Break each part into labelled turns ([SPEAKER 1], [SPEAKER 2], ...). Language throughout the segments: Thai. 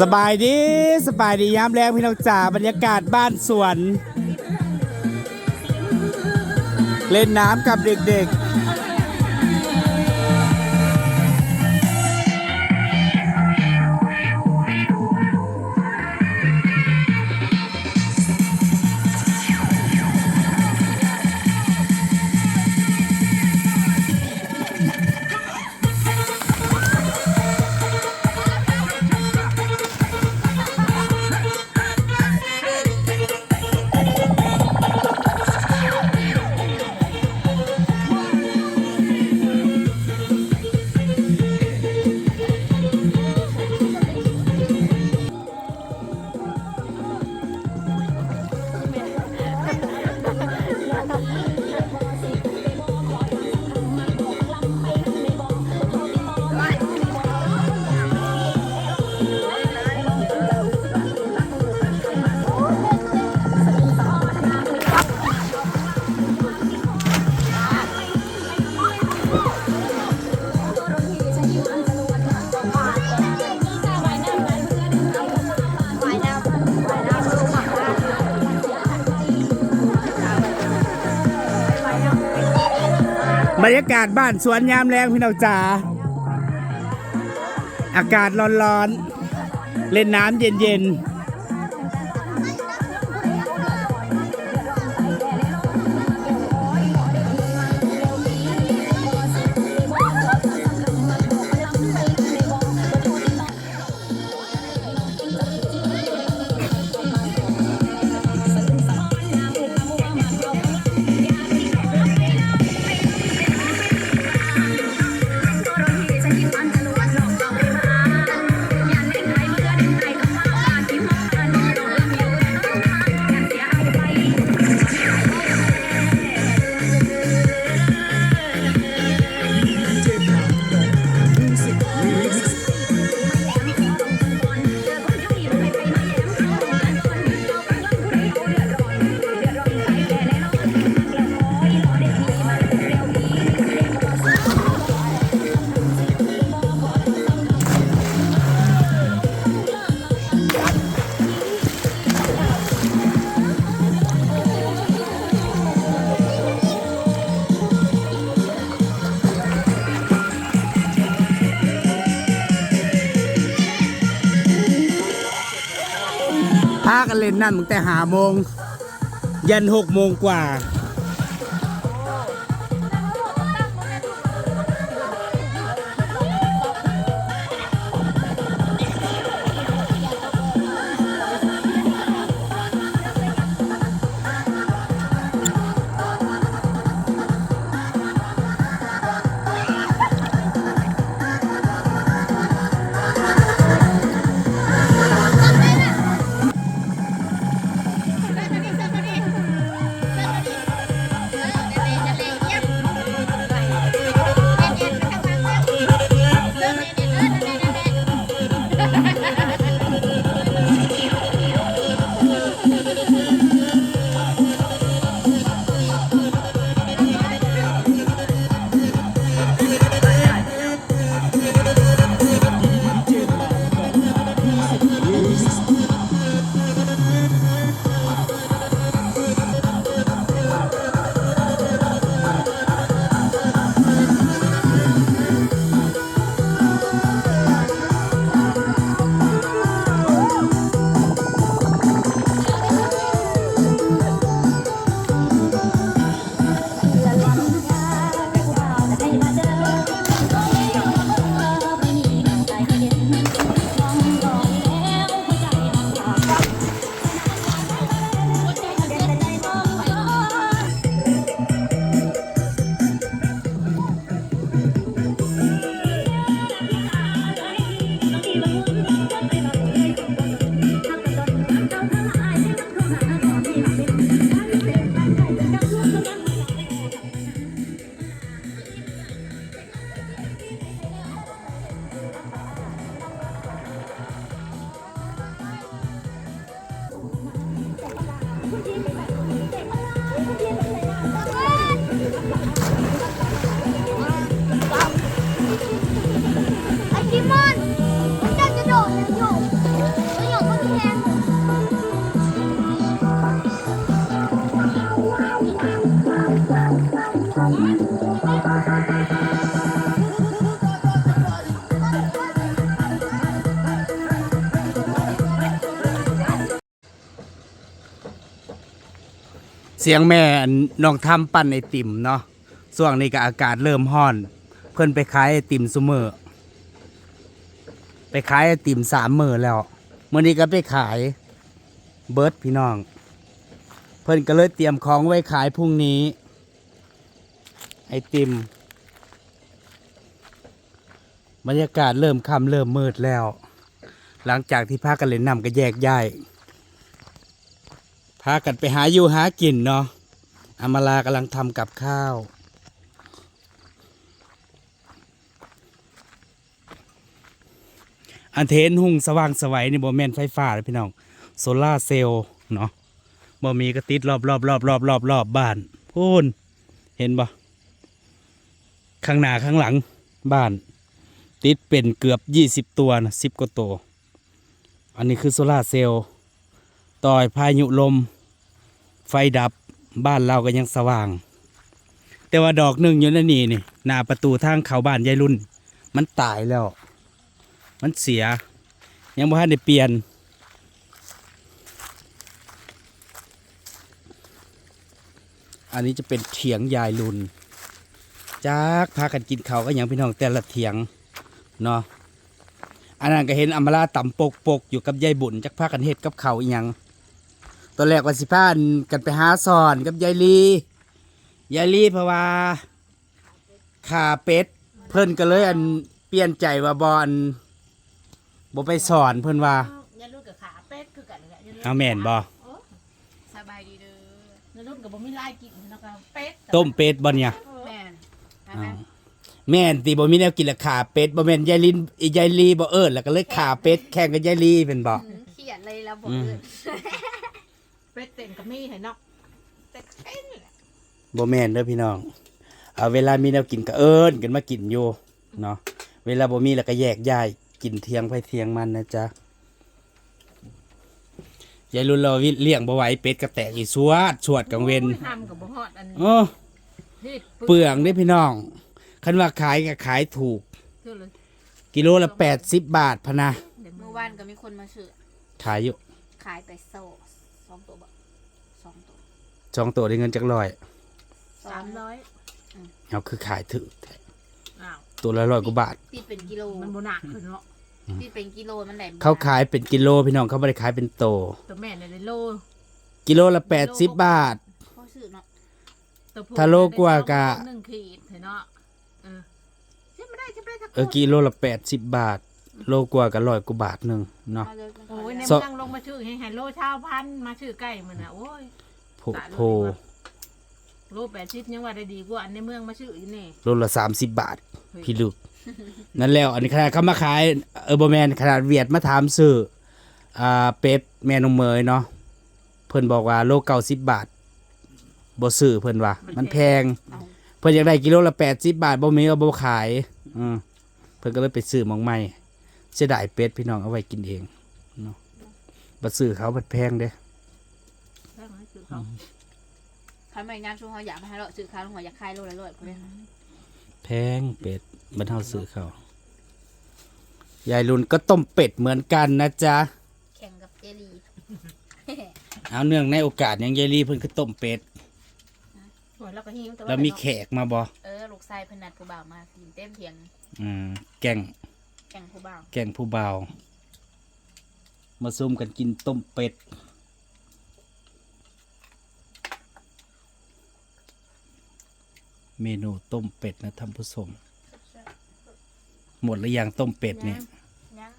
[SPEAKER 1] สบายดีสบายดียามแรงพี่น้องจ๋าบรรยากาศบ้านสวน เล่นน้ำกับเด็กๆากาศบ้านสวนยามแรงพี่น้องจ๋าอากาศร้อนๆ เล่นน้ำเย็นๆ กันเล่นน้ำตั้งแต่หาโมงยันหกโมงกว่า
[SPEAKER 2] เสียงแม่น้องทำปั้นไอติมเนาะช่วงนี้ก็อากาศเริ่มร้อน เพิ่นไปขายไอติมซุมือไปขายไอติมสามมือแล้วเมื่อนี้ก็ไปขายเบิร์ดพี่น้อง เพิ่นก็เลยเตรียมของไว้ขายพรุ่งนี้ ไอติมบรรยากาศเริ่มค่ำเริ่มมืดแล้ว หลังจากที่พากันเล่นน้ำก็แยกย้าย พากันไปหาอยู่หากินเนาะอามาลากำลังทำกับข้าว อันเทนหุ่งสว่างสวัยนี่บ่แม่นไฟฟ้าเลยพี่น้อง โซล่าเซลล์เนาะบ่มีก็ติดรอบรอบรอบรอบรอบรอบบ้านพูนเห็นบ่ข้างหน้าข้างหลังบ้าน ติดเป็นเกือบยี่สิบตัวนะสิบกว่าตัว อันนี้คือโซล่าเซลล์ ต่อยพายุลม ไฟดับบ้านเราก็ยังสว่าง แต่ว่าดอกหนึ่งอยู่นั่นนี่นี่หน้าประตูทางเขาบ้านยายรุ่น มันตายแล้ว มันเสีย ยังบ่ทันได้เปลี่ยนอันนี้จะเป็นเถียงยายรุ่นจากพากันกินเขาก็ยังพี่น้องแต่ละเถียงเนาะอันนั้นก็เห็นอมาลาต่ำปกปกๆอยู่กับยายบุญจักพากันเฮ็ดกับเขาอีหยัง ตอนแรกว่าสิพากันไปหาสอนกับยายลียายลีเพราะว่าขาเป็ด เพิ่นก็เลยอันเปลี่ยนใจว่าบอนบ่ไปสอนเพิ่นว่า
[SPEAKER 1] ยันรุ่นกับขาเป็ดคือกันแหละยันรุ่น
[SPEAKER 2] เอาแม่นบ่
[SPEAKER 1] โอ้
[SPEAKER 3] สบายดีเด้อ
[SPEAKER 1] ยันรุ่นกับบ่มีลายกินแล้วก็เป็ด
[SPEAKER 2] ต้มเป็ดบ่เนี่ย
[SPEAKER 3] แม่นอัน
[SPEAKER 2] อ้า
[SPEAKER 3] นั้
[SPEAKER 2] วนแม่นติบ่มีแนวกินละขาเป็ดบ่แม่นยายลินยายลีบ่เอิ้นแล้วก็เลยขาเป็ดแข่งกับยายลีเป็นบ่
[SPEAKER 3] เขียนเลยแล้วบอก
[SPEAKER 2] อืม
[SPEAKER 3] เป็
[SPEAKER 1] ดเต็มกับมีให้เนาะเป็ดเป็นแหละ
[SPEAKER 2] บ่แม่นเด้อพี่น้อง เอาเวลามีแนวกินก็เอิ้นกันมากินอยู่เนาะ เวลาบ่มีแล้วก็แยกย้ายกินเทียงไปเทียงมันนะจ๊ะยายรุ่นเราเลี้ยงบ่ไหวเป็ดก็แตกอีสวดสวดกลางเวน
[SPEAKER 1] โอ้ยทำกับบ่ฮอดอัน
[SPEAKER 2] โอ้
[SPEAKER 1] นี่
[SPEAKER 2] เปลืองเด้อพี่น้อง คันว่าขายก็ขายถูก
[SPEAKER 1] คือเลย
[SPEAKER 2] กิโลละ 80 บาทพะนะ
[SPEAKER 1] เดี๋ยว
[SPEAKER 3] เมื่อ
[SPEAKER 1] อ
[SPEAKER 3] วานก็มีคนมาซื้อ
[SPEAKER 2] ขายอยู่
[SPEAKER 3] ขายไปโซ่สองตัวบ่สองตัว
[SPEAKER 2] สองตัวได้เงินจักร้อย
[SPEAKER 1] สามร้อย
[SPEAKER 2] เอาคือขายถือแท้
[SPEAKER 1] อ้าว
[SPEAKER 2] ตัวละร้อยกว่าบาท
[SPEAKER 3] ตีเป็นกิโล
[SPEAKER 1] มันบ่หนักขึ้นเนาะ
[SPEAKER 3] ตีเป็นกิโลมันได้
[SPEAKER 2] เขาขายเป็นกิโลพี่น้องเขาไม่ได้ขายเป็นโต
[SPEAKER 1] ตัวแม่ในโล
[SPEAKER 2] กิโลละแปดสิบบาท
[SPEAKER 3] เขาซื้อเนาะ
[SPEAKER 1] ตัวผู้
[SPEAKER 2] ถ้าโลกว่ากะ
[SPEAKER 1] หนึ่งขีดเห็นเนาะเออใช่ไม่ได้ใช่ไม่ได้ทัก
[SPEAKER 2] เออกิโลละแปดสิบบาท โลกว่ากับร้อยกว่าบาทหนึ่งเนาะ
[SPEAKER 3] มาเลยมัน
[SPEAKER 1] โอ้ยใน
[SPEAKER 2] ส
[SPEAKER 1] เมืองลงมาชื่อให้ให้โลเช้าพันมาชื่อใกล้มันน่ะโอ้ย
[SPEAKER 2] โพโพ
[SPEAKER 1] โลแปดสิบยังว่าได้ดีกว่าอันในเมืองมาชื่ออีนี่
[SPEAKER 2] โลละสามสิบบาท พี่ลูก นั่นแล้ว อันนี้ขนาดเขามาขายเออร์บแมนขนาดเวียดมาถามซื้ออ่าเป็ดแม่นงเมยเนาะเพิ่นบอกว่าโลเก้าสิบบาทบ่ซื้อเพิ่นว่า มันแพง เพิ่นอยากได้กิโลละแปดสิบบาทบ่มีก็บ่ขาย อืมเพิ่นก็เลยไปซื้อหมองใหม่เสียดายเป็ดพี่น้องเอาไว้กินเองเนาะบ่ซื้อเขามันแพงเด้
[SPEAKER 1] ได้ไหมคือ เขา
[SPEAKER 3] ขายใหม่งานช่วงเขาอยากมาให้เราซื้อค้าลงหัวอยากขายโลละร้อยคนเลย
[SPEAKER 2] แพงเป็ดบรรเทาซื้อเขายายรุ่นก็ต้มเป็ดเหมือนกันนะจ๊ะ
[SPEAKER 3] แข่งกับเจลี
[SPEAKER 2] เอาเนื่องในโอกาสอย่างยายลีเพิ่นก็ต้มเป็ด
[SPEAKER 1] สวยแล้วก็หิวแต่ว่า
[SPEAKER 2] แล้วมีแขกมาบ่
[SPEAKER 3] เออลูกชายเพนนัดผู้บ่าวมากินเต็มเถียง
[SPEAKER 2] อืมแกง
[SPEAKER 3] แข่งผู้บ่าว
[SPEAKER 2] แกงผู้บ่าวมาซุ่มกันกินต้มเป็ด เมนูต้มเป็ดนะท่านผู้ชมหมดหรือยังต้มเป็ดเนี่ย
[SPEAKER 3] ยัง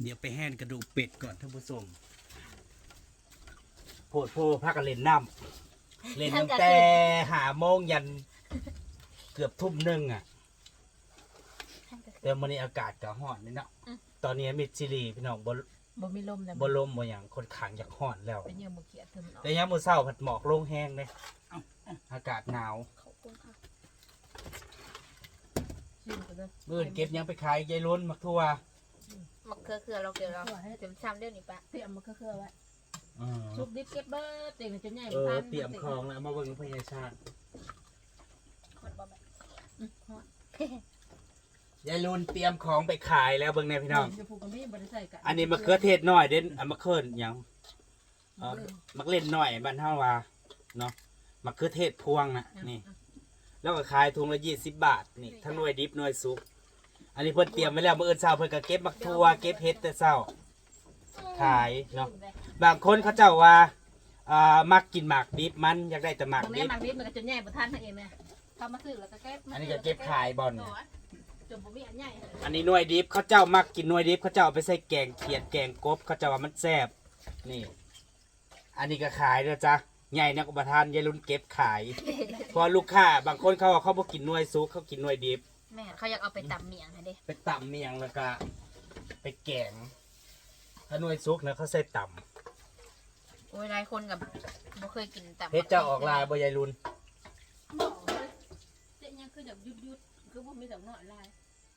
[SPEAKER 2] เดี๋ยวไปแห้นกระดูกเป็ดก่อนท่านผู้ชมโพดโพพักกันเล่นน้ำเล่นตั้งแต่หาโมงยันเกือบทุ่มหนึ่งอะแต่วันนี้อากาศก็ร้อนนี่เนาะตอนนี้มิดซิลีพี่น้องบ
[SPEAKER 1] บ่มีลมนะ
[SPEAKER 2] บลมบ่อย่างคนขังอยากร้อนแล้ว
[SPEAKER 1] เป็นเยื่อมือเขียดถึงเนาะ
[SPEAKER 2] แต่ยามมื้อเช้าผัดหมอกลงแห้งเลยอากาศหนาว
[SPEAKER 3] ขอบคุณค่ะ
[SPEAKER 1] ชิมกันเลย
[SPEAKER 2] มื้ออนเก็บหยังไปขายยายล้นมักทั่ว
[SPEAKER 3] มะเขือเขือเราเกี่ยวเราเต็มซ้ำเดี๋ยวนี้ปะ
[SPEAKER 1] เตรียมมาเครื่อๆไว้
[SPEAKER 2] อืม
[SPEAKER 1] ซุปดิบเก็บเบิร์ดเต็มจะใหญ่
[SPEAKER 2] เออเตรียมของแล้วเอามาเบิ่งพญาชาติ
[SPEAKER 3] คนบ่แม่
[SPEAKER 2] ยายลุนเตรียมของไปขายแล้วเบิ่งแน่พี่น้อง
[SPEAKER 1] จะผูกกับมีบริใส่กัน
[SPEAKER 2] อันนี้มะเขือเทศน้อยเด่นอันมะเขือหยังเอ่อมักเล่นหน่อยบ้านเฮาว่าเนาะมักคือเทศพวงนะนี่ แล้วก็ขายถุงละยี่สิบบาทนี่ทั้งหน่วยดิบหน่วยซุปอันนี้เพิ่นเตรียมไว้แล้วมื้ออื่นเช้าเพิ่นก็เก็บมักทั่วเก็บเห็ดแต่เช้าขายเนาะบางคนเขาเจ้าว่าอ่ามักกินหมากดิบมันอยากได้แต่หมาก
[SPEAKER 1] ตรง
[SPEAKER 2] ดิ
[SPEAKER 1] นี้
[SPEAKER 2] บ
[SPEAKER 1] หมักนิดมันก็จะแย่บ่ทันทั้งเองแม่
[SPEAKER 3] ทำมาซื้อแล้วก็เก็บ
[SPEAKER 2] อันนี้ก็เก็บขายบ่อน
[SPEAKER 1] จนบ่มีอันใหญ่
[SPEAKER 2] อันนี้หน่วยดิบเขาเจ้ามักกินหน่วยดิบเขาเจ้าเอาไปใส่แกงเขียดแกงกบเขาเจ้าว่ามันแซ่บนี่ อันนี้ก็ขายเด้อจ้ะใหญ่นักอุปทานยายรุ่นเก็บขายเพอลูกค้าบางคนเขาว่าเขาบ่กินหน่วยซุปเขากินหน่วยดิบ
[SPEAKER 3] แม่เขาอยากเอาไปตำเมียงให้เด้
[SPEAKER 2] ไปตำเมียงแล้วก็ไปแกงถ้าหน่วยซุกนะเขาใส่ต
[SPEAKER 3] โอ้ยหลายคนกับบ่เคยกินตำำ
[SPEAKER 2] เฮ็ดเจ้าออกลายบ่ยายรุน
[SPEAKER 1] บอกเลยเจ๊ยังคือแบบยุดยุดๆ คือบ่มีแต่น้อยลาย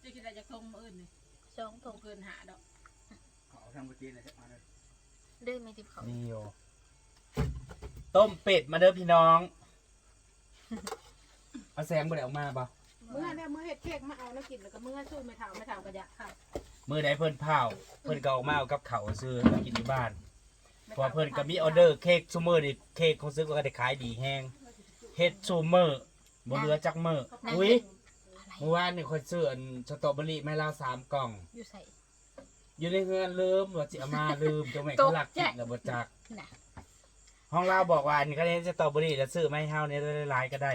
[SPEAKER 1] เจ๊คิดว่าจะคงมื้ออื่นนี่
[SPEAKER 3] สอง
[SPEAKER 1] ค
[SPEAKER 3] ถุ
[SPEAKER 1] ง
[SPEAKER 3] ง
[SPEAKER 1] เกินหาดอก
[SPEAKER 3] เด้อมีติบเขา
[SPEAKER 2] นี่โยต้มเป็ดมาเด้อพี่น้อง เอาแสงบ่ได้ออกมาบ่
[SPEAKER 1] เมื่อเนี่ยเมื่อเฮ็ดเค้กมาเอาแล้วกินแล้วก็เมื่อสู้ไม่เท่าไม่เท่าก็อยากค่ะ
[SPEAKER 2] มื้อใดเพิ่นเผาเพิ่นก็ออกมาเอากับข้าวซื้อมากินที่บ้านเพราะว่าเพิ่นก็มีออเดอร์เค้กซูเมอร์นี่เค้กของซื้อก็ได้ขายดีแฮงเฮ็ดซูเมอร์บ่เหลือจักมื้ออุ้ย เมื่อวานนี่ค่อยซื้ออันสตรอเบอรี่แม่ลาวสามกล่อง
[SPEAKER 3] อยู่ใส่
[SPEAKER 2] อยู่ในเงินลืมว่าสิเอามาลืมจังแม่นเขาหลักกินแล้วบ่จัก
[SPEAKER 3] น่ะ
[SPEAKER 2] ห้องเราบอกว่าอันนี้ก็ได้สตรอเบอรี่แล้วซื้อมาให้เฮาเนี่ยหลายๆก็ได้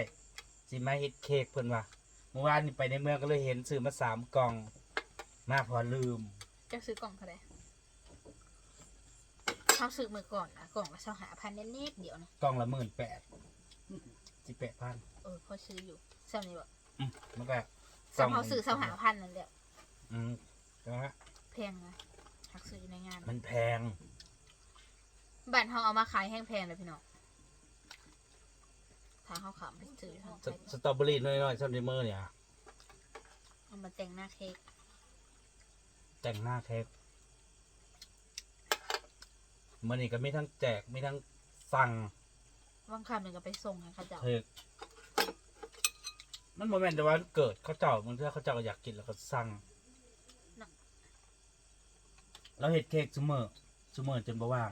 [SPEAKER 2] สิมาเฮ็ดเค้กเพิ่นว่าเมื่อวานนี่ไปในเมืองก็เลยเห็นซื้อมาสามกล่อง มาพอลืม
[SPEAKER 3] จะซื้อกล่องเท่าไหร่เขาซื้อมือก่อนนะกล่องละสองหาพันเน็ตๆเดียวนะ
[SPEAKER 2] กล่องละหมื่นแปดสิบแปดพัน
[SPEAKER 3] เออเขาซื้ออยู่เท่านี้บ่
[SPEAKER 2] มันก็
[SPEAKER 3] สองเขาซื้อสองหาพันนั่นแหละ
[SPEAKER 2] อืมก็ฮะ
[SPEAKER 3] แพงนะหักซื้ออยู่ในงาน
[SPEAKER 2] มันแพง
[SPEAKER 3] บ้านเขาเอามาขายแห้งแพงเลยพี่น้องทางเขาขำไปซื้อทาง
[SPEAKER 2] สสตรอเบอรี่น้อยๆซัมเดเมอร์เนี่ย
[SPEAKER 3] เอามาแต่งหน้าเค้ก
[SPEAKER 2] แต่งหน้าเค้กมันนี่ก็มีทั้งแจกมีทั้งสั่ง
[SPEAKER 3] ว่างคำหนึ่งก็ไปส่งให้เขาเจ้า
[SPEAKER 2] เค้ก มันโมเมนต์แต่ว่าเกิดเขาเจ้าบางทีเขาเจ้าก็อยากกินแล้วก็สั่งเราเห็ดเค้กซูเมอร์ซูเมอร์จนบ่ว่าง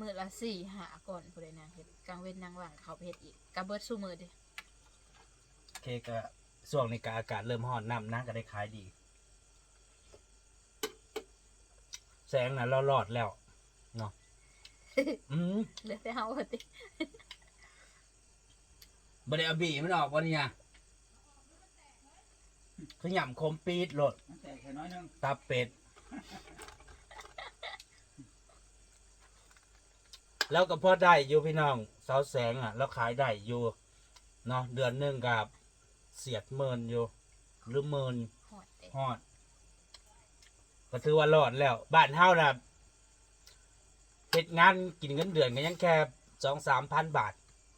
[SPEAKER 3] มือละสี่หาก่อนผู้ใดนางเฮ็ดกลางเว้นนางว่างเขาไปเฮ็ดอีกกระเบิดสู้มือดิ
[SPEAKER 2] เค้กก็ช่วงนี้ก็อากาศเริ่มร้อนน้ำนะก็ได้ขายดี แสงน่ะเรารอดแล้วเนาะ อืม
[SPEAKER 3] เหลือแต่เฮาว่าติ
[SPEAKER 2] บริอาบีมันออกวันนี้นะขยำคมปีดโหลด
[SPEAKER 4] แต่แค่น้อยนึง
[SPEAKER 2] ตับเป็ด แล้วก็พอได้อยู่พี่น้องเสาแสงอะ แล้วขายได้อยู่เนาะเดือนหนึ่งกับเสียดเมินอยู่ หรือเมิน
[SPEAKER 3] หอดเด้
[SPEAKER 2] ฮอด ก็ถือว่ารอดแล้ว บ้านเฮานะเฮ็ดงานกินเงินเดือนก็ยังแค่สองสามพันบาท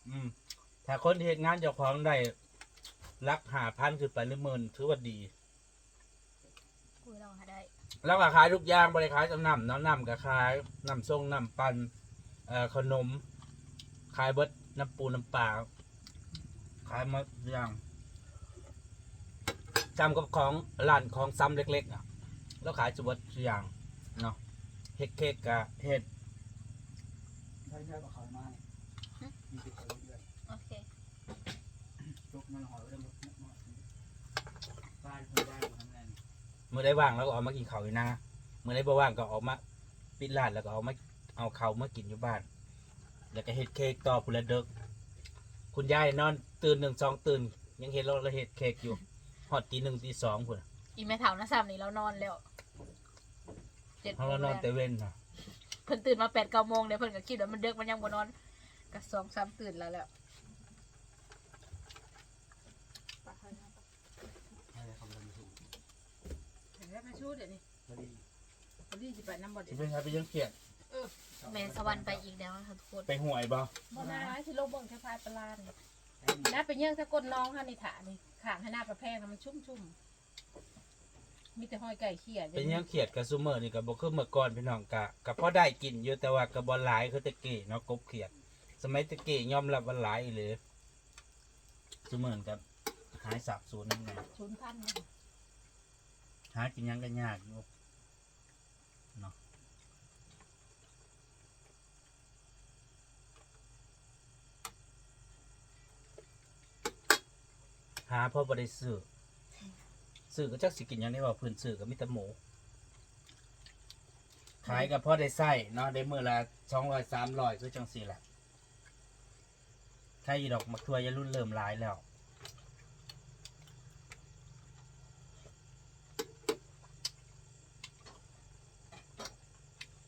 [SPEAKER 2] อืม ถ้าคนเฮ็ดงานเจ้าของได้รักหาพันขึ้นไปหรือหมื่นถือว่าดี
[SPEAKER 3] คุยเราหาได้
[SPEAKER 2] แล้วก็ขายทุกอย่างบริขายจำนำน้ำนำก็ขายน้ำส้งน้ำปันเอ่อขนม ขายเบิดน้ำปูน้ำปลาขายหมาทุกอย่างจำกับของร้านของซ้ำเล็กๆอะแล้วขายสุบดทุกอย่างเนาะเฮ็ดเค้กกะเฮ็ด
[SPEAKER 4] ถ้าเยอะกว่าเขามาเนี่ยมีสิบคนเดือน
[SPEAKER 3] โอเค
[SPEAKER 4] ยก มันหอยไว้ได้หมดหมดบ้านคนบ้านทำงาน
[SPEAKER 2] มื่อได้ว่างแล้วก็เอามากินข้าวอยู่นะเมื่อได้บ่ว่างก็เออกมาปิดร้านแล้วก็เอามาเอาข้าวมากินอยู่บ้าน แล้วก็เฮ็ดเค้กต่อพุ่นละเด็กคุณยายนอนตื่นหนึ่งสองตื่น ยังเห็นเราเราเฮ็ดเค้กอยู่ฮอดตีหนึ่งตีสองพุ่น
[SPEAKER 3] อีแม่เฒ่านะซ้ำนี่เรานอนแล้วเจ็ด
[SPEAKER 2] เพราะ
[SPEAKER 3] โม
[SPEAKER 2] เรานอน
[SPEAKER 3] แล้ว
[SPEAKER 2] แต่เว้นน่ะ
[SPEAKER 3] เพิ่นตื่นมาแปดเก้าโมงเดี๋ยวเพิ่นก็คิดว่ามันเดึกมันยังบ่นอนก็สองสามตื่นแล้วแหล้ว
[SPEAKER 4] อะไรคำนวณถูก
[SPEAKER 1] เห็นแล้วมา ชูเดี๋ยวนี้
[SPEAKER 4] พอดี
[SPEAKER 1] พอดีสิไปน้ำบ่
[SPEAKER 2] สิ
[SPEAKER 1] เดี๋ยว
[SPEAKER 2] เป็นใครไปยังเกียด
[SPEAKER 3] แม่สวรรค์ไปอีกแล้วนะคะทุกคน
[SPEAKER 2] ไปห่วยบ่
[SPEAKER 1] บ่นาที่โลกเบิ่งแค่พายปลาลานนะไปเยื่องถ้ากดน้องค่ะในถานี่ขางให้หน้าประแพงนะมันชุ่มๆมีแต่หอยไก่เขี้ย
[SPEAKER 2] เป็นยังเขียดกับซูเมอร์นี่ก็บ่คือเมื่อก่อนพี่น้องกะก็พอได้กินอยู่แต่ว่าก็บ่หลายคือแตะกี้เนาะกบเขียด สมัยแตะกี้ยอมรับว่าหลายอีหรือซูเมอร์ก็หายสาบสูญนั่นแหละ
[SPEAKER 1] ศูนย์พันเนี่ย
[SPEAKER 2] หากินยังก็ยากอยู่เนาะหาพ่อบริสื่อสื่อก็จักสิกินยังได้ว่าพื้นสื่อก็มิตรหมูขายกับพ่อได้ไส้เนาะได้มือละสองร้อยสามร้อยก็จังสี่แหละใครดอกมะขวายรุ่นเริ่มหลายแล้ว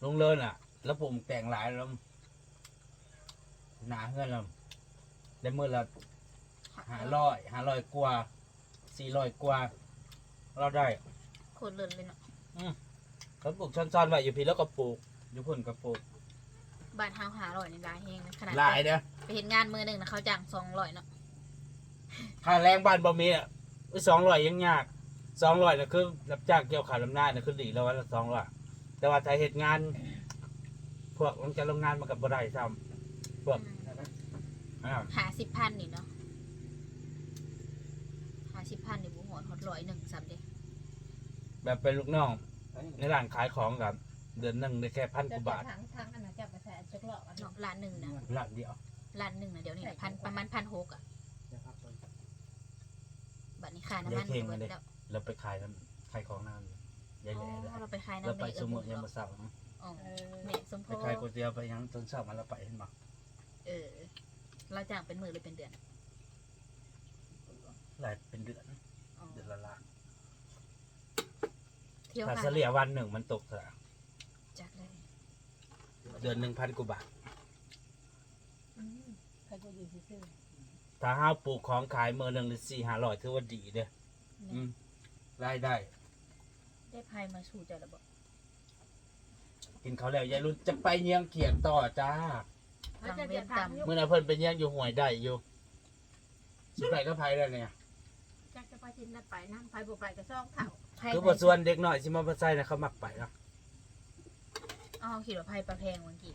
[SPEAKER 2] ลงเลินอะ แล้วผมแต่งหลายแล้วหนาเงินแล้วได้มื้อละ500 500กว่า400กว่า เราได้
[SPEAKER 3] โคตรเลินเลยเนาะ
[SPEAKER 2] เขาปลูกช้อนๆไว้อยู่พี่แล้วก็ปลูกอยู่พุ่นก็ปลูก
[SPEAKER 3] บ้านเฮาหาอร่อยในร้านแห้งนะขนาด
[SPEAKER 2] หลายเด้อ
[SPEAKER 3] ไปเห็นงานมือหนึ่งนะเขาจ้างสองร้อยเนาะ
[SPEAKER 2] ค่าแรงบ้านบ่มีอะสองร้อยยังยากสองร้อยน่ะคือรับจ้างเกี่ยวข้าวลำหน้าน่ะคือดีแล้ววันละสองร้อย แต่ว่าถ้าเหตุงาน พวกลงจะลงงานมันกับบ่ได้ซ้ำพวกอ่า
[SPEAKER 3] หาสิบพันนี่เนาะหาสิบพันนี่บุหัวหดร้อยหนึ่งซ้ำเด้
[SPEAKER 2] แบบเป็นลูกน้อง ในร้านขายของกับ เดือนหนึ่งได้แค่พันก
[SPEAKER 1] จะ
[SPEAKER 2] ว่า
[SPEAKER 1] จะ
[SPEAKER 2] บาท
[SPEAKER 1] ทางทางอันนั้นจะไปใส่จุกหลอกอัน
[SPEAKER 3] เนาะ
[SPEAKER 1] นั้น
[SPEAKER 3] ล้านหนึ่งนะ
[SPEAKER 2] ร้านเดียว
[SPEAKER 3] ล้านหนึ่งนะเดี๋ยวนี้นะพันประมาณพันหกอะบัตรนี้ค่าน้ำมันก็เบิดแล้ว
[SPEAKER 2] เราไปขายนั้นขายของนั่น ใหญ่
[SPEAKER 3] อ๋
[SPEAKER 2] ๆเลย
[SPEAKER 3] อเราไปขาย
[SPEAKER 2] เรา
[SPEAKER 3] น้ำ
[SPEAKER 2] ไป
[SPEAKER 3] เมฆ
[SPEAKER 2] สมุทรยังมาสั่ง
[SPEAKER 3] อ๋อ
[SPEAKER 1] เออ
[SPEAKER 3] เมฆสมโพ
[SPEAKER 2] ไปขายก๋วยเตี๋ยวไปยังจนเช้ามาเราไปเห็นบ่
[SPEAKER 3] เออ เราจ้างเป็นมือหรือเป็นเดือน
[SPEAKER 2] หลายเป็นเดือน
[SPEAKER 3] อ๋อ
[SPEAKER 2] เดือนละล้าน
[SPEAKER 3] เที่ยว
[SPEAKER 2] ถ้า
[SPEAKER 3] หา
[SPEAKER 2] เฉลี่ยวันหนึ่งมันตกเท่าไหร่
[SPEAKER 3] จากเลย
[SPEAKER 2] เดือนหนึ่งพันกว่าบาท
[SPEAKER 1] อืมใครจะอยู่ซื่อ
[SPEAKER 2] ถ้าห้าวปลูกของขายเมื่อหนึ่งหรือสี่ห้าร้อยถือว่าดีเด้ออืมรายได้
[SPEAKER 3] ได้พายมาสู่ใจระบบ
[SPEAKER 2] กินเขาวแล้วยายรุ่นจะไปเยี่ยงเขียนต่อจ้า
[SPEAKER 1] ๆเขาจะจะทำอยู่
[SPEAKER 2] เมื่อนั้นเพิ่นไปเยี่ยงอยู่ห่วยได้อยู่สิไปก็ไปแล้วเนี่ย
[SPEAKER 1] จักจะไปกินได้ไปนั่งไปบ่ไปก็ซ่องเถ่า
[SPEAKER 2] คือบทส่วนเด็กหน่อยสิมาประใส่นะเขามักไปเนาะ
[SPEAKER 3] อ๋อขี่รถไฟประแพงวันกี่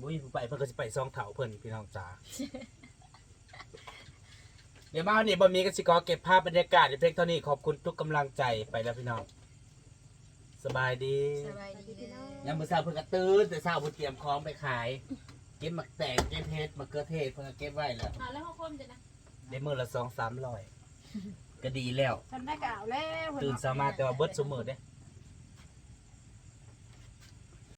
[SPEAKER 2] บุ้ยผู้ไปเพิ่นก็สิไปซองเถาเพิ่นพี่น้องจ๋า เดี๋ยวมาวันนี้บ่มีก็สิขอเก็บภาพบรรยากาศในเพลงเท่านี้ขอบคุณทุกกำลังใจไปแล้วพี่น้องสบายดี
[SPEAKER 3] สบายดีเด้อ
[SPEAKER 2] ยังมื้อเช้าเพิ่นก็ตื่นแต่เช้าเพิ่นเตรียมของไปขาย เก็บหมักแตกเก็บเฮ็ดมะเขือเทศเพิ่นก็เก็บไว้แล้ว
[SPEAKER 1] อ่าแล้วเขาคมจะนะ
[SPEAKER 2] ได้มื้อละ2 300ก็ดีแล้ว
[SPEAKER 1] ทำได้กล่าวแล้ว
[SPEAKER 2] ตื่นสามารถแต่ว่าเบิดซุมื้อเด้